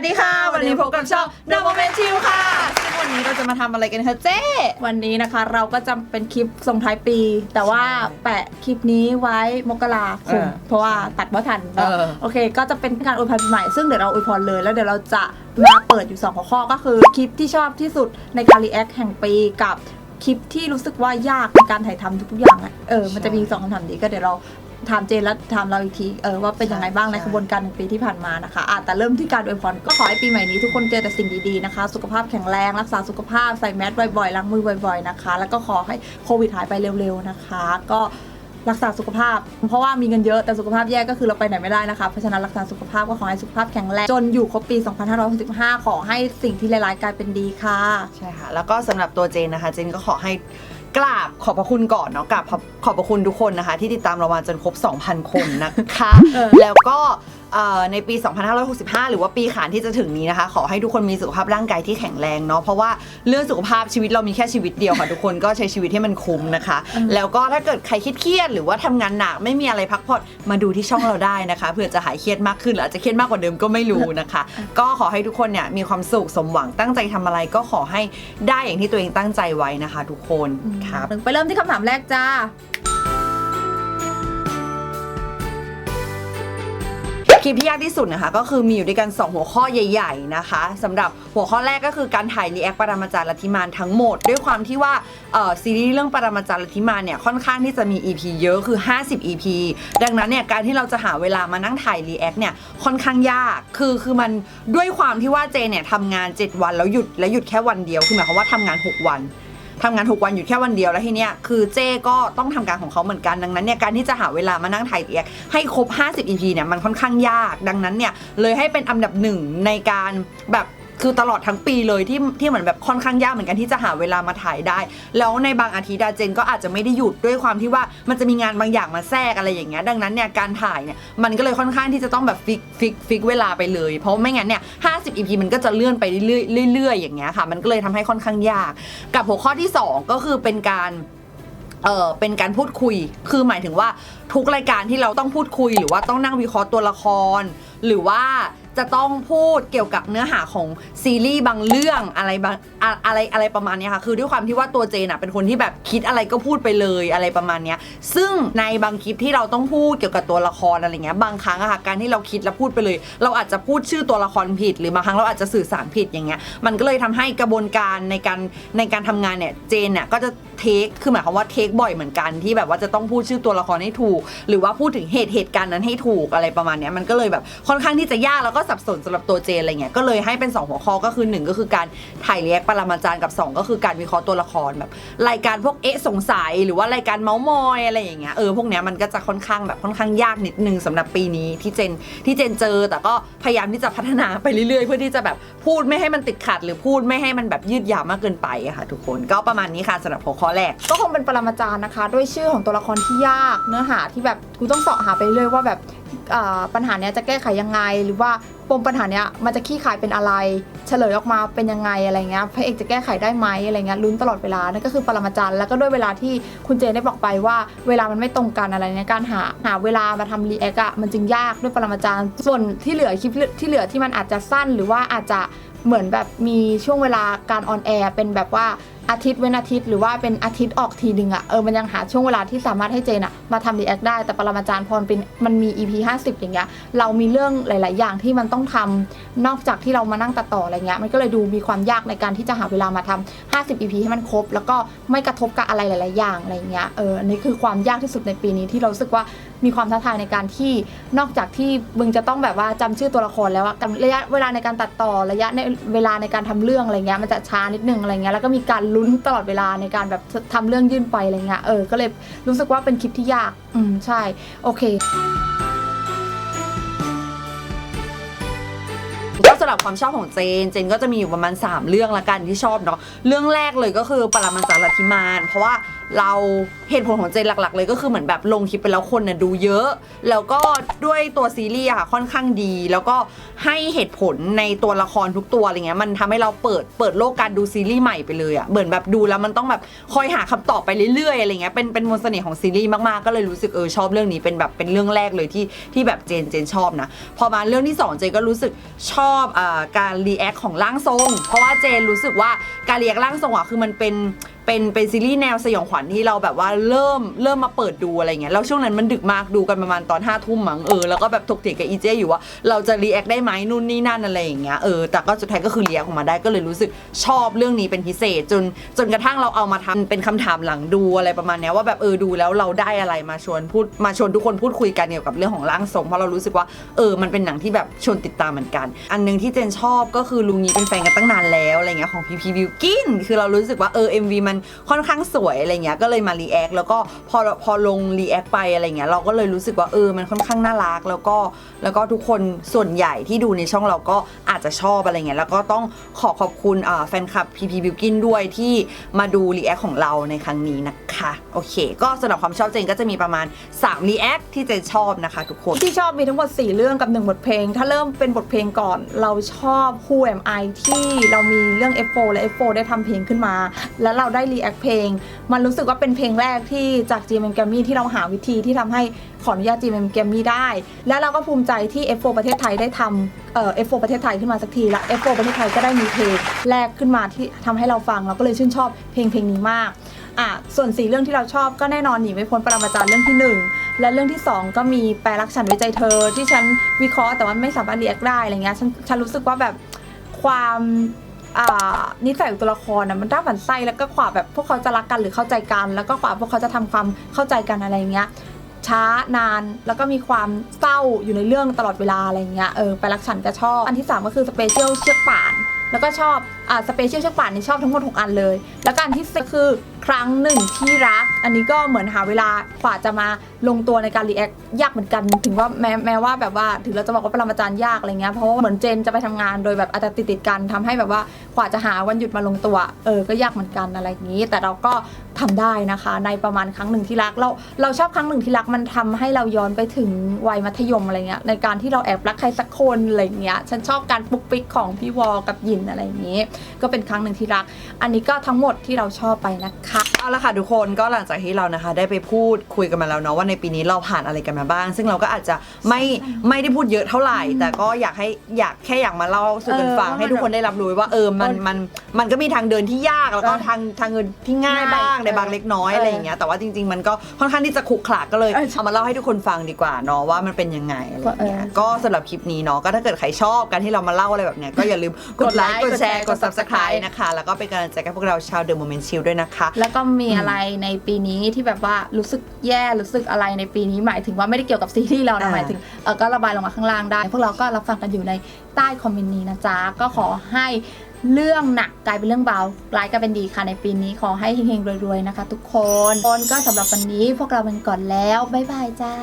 วัสดีค่ะ วันนี้พบกับช่อง The Moment Chill ค่ะ ซึ่งวันนี้เราจะมาทำอะไรกันคะเจ๊วันนี้นะคะเราก็จะเป็นคลิปส่งท้ายปี แต่ว่าแปะคลิปนี้ไว้มกราคม เพราะว่าตัดบ่ทันเนอะเออโอเค ก็จะเป็นการอวยพรปีใหม่ ซึ่งเดี๋ยวเราอวยพรเลย แล้วเดี๋ยวเราจะมาเปิดอยู่ 2 หัวข้อก็คือ คลิปที่ชอบที่สุดในการรีแอคแห่งปีกับคลิปที่รู้สึกว่ายากในการถ่ายทำทุกๆอย่างอะเออ มันจะมีสองคำถามนี้ก็เดี๋ยวเรา ถามเจนแล้วถามเราอีกทีเออว่าเป็นยังไงบ้างในขบวนการหนึ่งปีที่ผ่านมานะคะอะแต่เริ่มที่การอวยพรก็ขอให้ปีใหม่นี้ทุกคนเจอแต่สิ่งดีๆนะคะ สุขภาพแข็งแรงรักษาสุขภาพใส่แมสบ่อยๆล้างมือบ่อยๆนะคะ แล้วก็ขอให้โควิดหายไปเร็วๆนะคะ ก็รักษาสุขภาพ เพราะว่ามีเงินเยอะแต่สุขภาพแย่ก็คือเราไปไหนไม่ได้นะคะ เพราะฉะนั้นรักษาสุขภาพก็ขอให้สุขภาพแข็งแรงจนอยู่ครบปี 2565 ขอให้สิ่งที่ร้ายๆกลายเป็นดีค่ะ ใช่ค่ะ แล้วก็สำหรับตัวเจนนะคะ เจนก็ขอให้ กราบขอบพระคุณก่อนเนาะกราบขอบขอบพระคุณทุกคนนะคะ ที่ติดตามเรามาจนครบ 2,000 คนนะคะเออแล้วก็เอ่อ ในปี 2565 หรือว่าปีขานที่จะถึงนี้นะคะ ขอให้ทุกคนมีสุขภาพร่างกายที่แข็งแรงเนาะเพราะว่าเรื่องสุขภาพชีวิตเรามีแค่ชีวิตเดียวค่ะทุกคนก็ใช้ชีวิตให้มันคุ้มนะคะ แล้วก็ถ้าเกิดใครเครียดๆหรือว่าทำงานหนักไม่มีอะไรพักผ่อนมาดูที่ช่องเราได้นะคะเพื่อจะหายเครียดมากขึ้นหรืออาจจะเครียดมากกว่าเดิมก็ไม่รู้นะคะ ก็ขอให้ทุกคนเนี่ยมีความสุขสมหวังตั้งใจทำอะไรก็ขอให้ได้อย่างที่ตัวเองตั้งใจไว้นะคะ ทุกคนครับไปเริ่มที่คำถามแรกจ้า คลิปที่ยากที่สุดนะคะก็คือมีอยู่ด้วยกัน 2 หัวข้อใหญ่ ๆนะคะสำหรับหัวข้อแรกก็คือการถ่ายรีแอคปรมาจารย์ลัทธิมานทั้งหมด ด้วยความที่ว่าซีรีส์เรื่องปรมาจารย์ลัทธิมานเนี่ยค่อนข้างที่จะมี EP เยอะคือ 50 EP ดังนั้นเนี่ยการที่เราจะหาเวลามานั่งถ่ายรีแอคเนี่ยค่อนข้างยากคือคือมันด้วยความที่ว่าเจเนี่ยทำงาน 7 วันแล้วหยุดแล้วหยุดแค่วันเดียวคือหมายความว่าทำงาน 6 วัน ทำงานทุกวันอยู่แค่วันเดียวแล้วทีเนี้ยคือเจ้ก็ต้องทำการของเขาเหมือนกันดังนั้นเนี่ยการที่จะหาเวลามานั่งถ่ายเรียกให้ครบ 50 EP เนี่ยมันค่อนข้างยาก ดังนั้นเนี่ยเลยให้เป็นอันดับหนึ่งในการแบบ คือตลอดทั้งปีเลยที่ที่เหมือนแบบค่อนข้างยากเหมือนกันที่จะหาเวลามาถ่ายได้ แล้วในบางอาทิตย์อะเจนก็อาจจะไม่ได้หยุดด้วยความที่ว่ามันจะมีงานบางอย่างมาแทรกอะไรอย่างเงี้ยดังนั้นเนี่ยการถ่ายเนี่ยมันก็เลยค่อนข้างที่จะต้องแบบฟิกฟิกฟิกเวลาไปเลย เพราะไม่งั้นเนี่ย50 EP มันก็จะเลื่อนไปเรื่อยๆเรื่อยอย่างเงี้ยค่ะ มันก็เลยทำให้ค่อนข้างยาก กับหัวข้อที่ 2 ก็คือเป็นการเออเป็นการพูดคุย คือหมายถึงว่าทุกรายการที่เราต้องพูดคุย หรือว่าต้องนั่งวิเคราะห์ตัวละคร หรือว่า จะต้องพูดเกี่ยวกับเนื้อหาของซีรีส์บางเรื่องอะไรบางอะอะไรอะไรประมาณเนี้ยค่ะ คือด้วยความที่ว่าตัวเจนอะเป็นคนที่แบบคิดอะไรก็พูดไปเลยอะไรประมาณเนี้ย ซึ่งในบางคลิปที่เราต้องพูดเกี่ยวกับตัวละครอะไรเงี้ย บางครั้งอะค่ะการที่เราคิดแล้วพูดไปเลย เราอาจจะพูดชื่อตัวละครผิด หรือบางครั้งเราอาจจะสื่อสารผิดอย่างเงี้ย มันก็เลยทำให้กระบวนการในการในการทำงานเนี่ยเจนเนี่ยก็จะเทค คือหมายความว่าเทคบ่อยเหมือนกันที่แบบว่าจะต้องพูดชื่อตัวละครให้ถูก หรือว่าพูดถึงเหตุเหตุการณ์นั้นให้ถูกอะไรประมาณเนี้ย มันก็เลยแบบค่อนข้างที่จะยากแล้วก็สับสนสำหรับตัวเจนอะไรเงี้ยก็เลยให้เป็น 2 หัวข้อก็คือ 1 ก็คือการถ่ายเรียกปรมาจารย์กับ 2 ก็คือการวิเคราะห์ตัวละครแบบรายการพวกเอ๊ะสงสัยหรือว่ารายการเมาส์มอยอะไรอย่างเงี้ยเออพวกเนี้ยมันก็จะค่อนข้างแบบค่อนข้างยากนิดนึงสำหรับปีนี้ที่เจนที่เจนเจอ แต่ก็พยายามที่จะพัฒนาไปเรื่อยๆ เพื่อที่จะแบบพูดไม่ให้มันติดขัด หรือพูดไม่ให้มันแบบยืดยาวมากเกินไปอะค่ะทุกคนก็ประมาณนี้ค่ะสำหรับหัวข้อแรกก็คงเป็นปรมาจารย์นะคะ ด้วยชื่อของตัวละครที่ยากเนื้อหาที่แบบกูต้องเสาะหาไปเรื่อยว่าแบบปัญหาเนี้ยจะแก้ไขยังไงหรือว่า ปมปัญหาเนี้ยมันจะขี้ขายเป็นอะไร เฉลยออกมาเป็นยังไงอะไรเงี้ยพระเอกจะแก้ไขได้ไหมอะไรเงี้ยลุ้นตลอดเวลานั่นก็คือปรมาจารย์แล้วก็ด้วยเวลาที่คุณเจนได้บอกไปว่า เวลามันไม่ตรงกันอะไรเนี่ยการหาหาเวลามาทำรีแอคอะมันจึงยากด้วยปรมาจารย์ ส่วนที่เหลือคลิปที่เหลือที่มันอาจจะสั้นหรือว่าอาจจะเหมือนแบบมีช่วงเวลาการออนแอร์เป็นแบบว่า อาทิตย์เว้นอาทิตย์หรือว่าเป็นอาทิตย์ออกทีหนึ่งอะเออมันยังหาช่วงเวลาที่สามารถให้เจนอะมาทำรีแอคได้แต่ปรมาจารย์พรเป็นมันมี EP 50 อย่างเงี้ยเรามีเรื่องหลาย ๆ อย่างที่มันต้องทำนอกจากที่เรามานั่งตัดต่ออะไรเงี้ยมันก็เลยดูมีความยากในการที่จะหาเวลามาทำ50 EP ให้มันครบ แล้วก็ไม่กระทบกับอะไรหลาย ๆ อย่างอะไรเงี้ยเอออันนี้คือความยากที่สุดในปีนี้ที่เราสึกว่ามีความท้าทายในการที่นอกจากที่มึงจะต้องแบบว่าจำชื่อตัวละครแล้วอะระยะเวลาในการตัดต่อระยะในเวลาในการทำเรื่องอะไรเงี้ยมันจะช้านิดนึงอะไรเงี้ยแล้วก็มีการลนตลอดเวลาในการแบบทำเรื่องยื่นไปอะไรเงี้ยเออก็เลยรู้สึกว่าเป็นคลิปที่ยาก อืมใช่ โอเคก็สำหรับความชอบของเจน เจนก็จะมีอยู่ประมาณ 3 เรื่องละกันที่ชอบเนาะ เรื่องแรกเลยก็คือปรมาจารย์ลัทธิมาน เพราะว่า เราเหตุผลของเจนหลัก ๆ เลยก็คือเหมือนแบบลงคลิปไปแล้วคนน่ะดูเยอะ แล้วก็ด้วยตัวซีรีส์ค่ะค่อนข้างดี แล้วก็ให้เหตุผลในตัวละครทุกตัวอะไรเงี้ยมันทำให้เราเปิดเปิดโลกการดูซีรีส์ใหม่ไปเลยอะเหมือนแบบดูแล้วมันต้องแบบคอยหาคำตอบไปเรื่อยๆอะไรเงี้ยเป็นเป็นมนต์เสน่ห์ของซีรีส์มากๆก็เลยรู้สึกเออชอบเรื่องนี้เป็นแบบเป็นเรื่องแรกเลยที่ที่แบบเจนเจนชอบนะพอมาเรื่องที่สองเจนก็รู้สึกชอบอาการรีแอคของร่างทรง เพราะว่าเจนรู้สึกว่าการรีแอคร่างทรงอะคือมันเป็นเป็นเป็นซีรีส์แนวสยองขวัญที่เราแบบว่าเริ่มเริ่มมาเปิดดูอะไรเงี้ยแล้วช่วงนั้นมันดึกมากดูกันประมาณตอนห้าทุ่มมั้งเออแล้วก็แบบถกเถียงกับอีเจอยู่ว่าเราจะรีแอคได้ไหมนู่นนี่นั่นอะไรอย่างเงี้ยเออแต่ก็สุดท้ายก็คือรีแอคออกมาได้ก็เลยรู้สึกชอบเรื่องนี้เป็นพิเศษ จนจนกระทั่งเราเอามาทำเป็นคำถามหลังดูอะไรประมาณเนี้ยว่าแบบเออดูแล้วเราได้อะไรมาชวนพูดมาชวนทุกคนพูดคุยกันเกี่ยวกับเรื่องของร่างทรงเพราะเรารู้สึกว่าเออมันเป็นหนังที่แบบชวนติดตามเหมือนกัน อันหนึงที่เจนชอบก็คือลุงนี้เป็นแฟนกันตั้งนานแล้วอะไรเงี้ยของพีพีบิวกินคือเรารู้สึกว่าเออ MV มันค่อนข้างสวยอะไรเงี้ยก็เลยมารีแอคแล้วก็พอพอลงรีแอคไปอะไรเงี้ยเราก็เลยรู้สึกว่าเออมันค่อนข้างน่ารัก แล้วก็แล้วก็ทุกคนส่วนใหญ่ที่ดูในช่องเราก็อาจจะชอบอะไรเงี้ยแล้วก็ต้องขอขอบคุณแฟนคลับพีพีบิวกินด้วยที่มาดูรีแอคของเราในครั้งนี้นะคะโอเค ก็สำหรับความชอบเจนก็จะมีประมาณ3รีแอคที่เจนชอบนะคะทุกคนที่ชอบมีทั้งหมด 4 เรื่องกับ1บทเพลง ถ้าเริ่มเป็นบทเพลงก่อนเราชอบ Who Am I ที่เรามีเรื่อง F4 และ F4 ได้ทำเพลงขึ้นมา แล้วเราได้รีแอคเพลง มันรู้สึกว่าเป็นเพลงแรกที่จาก GMM Grammy ที่เราหาวิธีที่ทำให้ขออนุญาต GMM Grammy ได้ และเราก็ภูมิใจที่ F4 ประเทศไทยได้ทำ เอ่อ F4 ประเทศไทยขึ้นมาสักทีละ F4 ประเทศไทยก็ได้มีเพลงแรกขึ้นมาที่ทำให้เราฟังเราก็เลยชื่นชอบเพลงเพลงนี้มากอะส่วนสีเรื่องที่เราชอบก็แน่นอนหนีไม่พ้นปรมาจารย์เรื่องที่หนึ่งและเรื่องที่สองก็มีแปลรักฉันไว้ใจเธอ ที่ฉันวิเคราะห์แต่ว่าไม่สามารถเรียกได้อะไรเงี้ยฉันฉันรู้สึกว่าแบบความอ่านิสัยของตัวละครนะมันด้าฝันไส้แล้วก็ขวาแบบพวกเขาจะรักกันหรือเข้าใจกัน แล้วก็ขวาพวกเขาจะทำความเข้าใจกันอะไรเงี้ย ช้านาน แล้วก็มีความเศร้าอยู่ในเรื่องตลอดเวลาอะไรเงี้ยเออไปรักฉันก็ชอบ อันที่ 3 ก็คือสเปเชียลเชือกป่าน แล้วก็ชอบอ่าสเปเชียลเชือกป่านนี่ชอบทั้งหมด 6 อันเลย แล้วก็อันที่สี่คือครั้งหนึ่งที่รัก อันนี้ก็เหมือนหาเวลากว่าจะมาลงตัวในการรีแอคยากเหมือนกัน ถึงว่าแม้แม้ว่าแบบว่าถึงเราจะบอกว่าปรมาจารย์ยากอะไรเงี้ย เพราะว่าเหมือนเจนจะไปทำงานโดยแบบอาจจะติดติดกันทำให้แบบว่ากว่าจะหาวันหยุดมาลงตัว เออ ก็ยากเหมือนกันอะไรอย่างนี้ แต่เราก็ทำได้นะคะ ในประมาณครั้งหนึ่งที่รัก เราเราชอบครั้งหนึ่งที่รักมันทำให้เราย้อนไปถึงวัยมัธยมอะไรเงี้ย ในการที่เราแอบรักใครสักคนอะไรเงี้ย ฉันชอบการปุกปิกของพี่วอกับยินอะไรอย่างนี้ ก็เป็นครั้งหนึ่งที่รัก อันนี้ก็ทั้งหมดที่เราชอบไปนะคะเอาละค่ะทุกคนก็หลังจากที่เรานะคะ ได้ไปพูดคุยกันมาแล้วเนาะว่าในปีนี้เราผ่านอะไรกันมาบ้าง ซึ่งเราก็อาจจะไม่ไม่ได้พูดเยอะเท่าไหร่ แต่ก็อยากให้อยากแค่อยากมาเล่าสู่กันเออฟังว่ามันให้ทุกคนได้รับรู้ว่าเออมันมันมันก็มีทางเดินที่ยากแล้วก็เออทางทางเดินที่ง่ายบ้างง่ายในบางเล็กน้อยเออออะไรอย่างเงี้ยแต่ว่าจริง ๆ มันก็ค่อนข้างที่จะขรุขระก็เลยเออเอามาเล่าให้ทุกคนฟังดีกว่าเนาะว่ามันเป็นยังไงอะไรอย่างเงี้ยเออก็สำหรับคลิปนี้เนาะก็ถ้าเกิดใครชอบการที่เรามาเล่าอะไรแบบเนี้ยก็อย่าลืมกดไลค์กดแชร์กด subscribe นะคะแล้วก็เป็นกำลังใจให้พวกเราชาว The Moment Chill ด้วยนะคะแล้วก็มีอะไรในปีนี้ที่แบบว่ารู้สึกแย่รู้สึกอะไรในปีนี้หมายถึงว่าไม่ได้เกี่ยวกับซีรีส์เรานะอ่าหมายถึงเออก็ระบายลงมาข้างล่างได้ พวกเราก็รับฟังกันอยู่ในใต้คอมเมนต์นี้นะจ๊ะก็ขอให้เรื่องหนักกลายเป็นเรื่องเบา ร้ายกลายเป็นดีค่ะในปีนี้ขอให้เฮงๆรวยๆนะคะ ทุกคนคนก็สำหรับวันนี้พวกเราเป็นก่อนแล้ว บ๊ายบายจ้า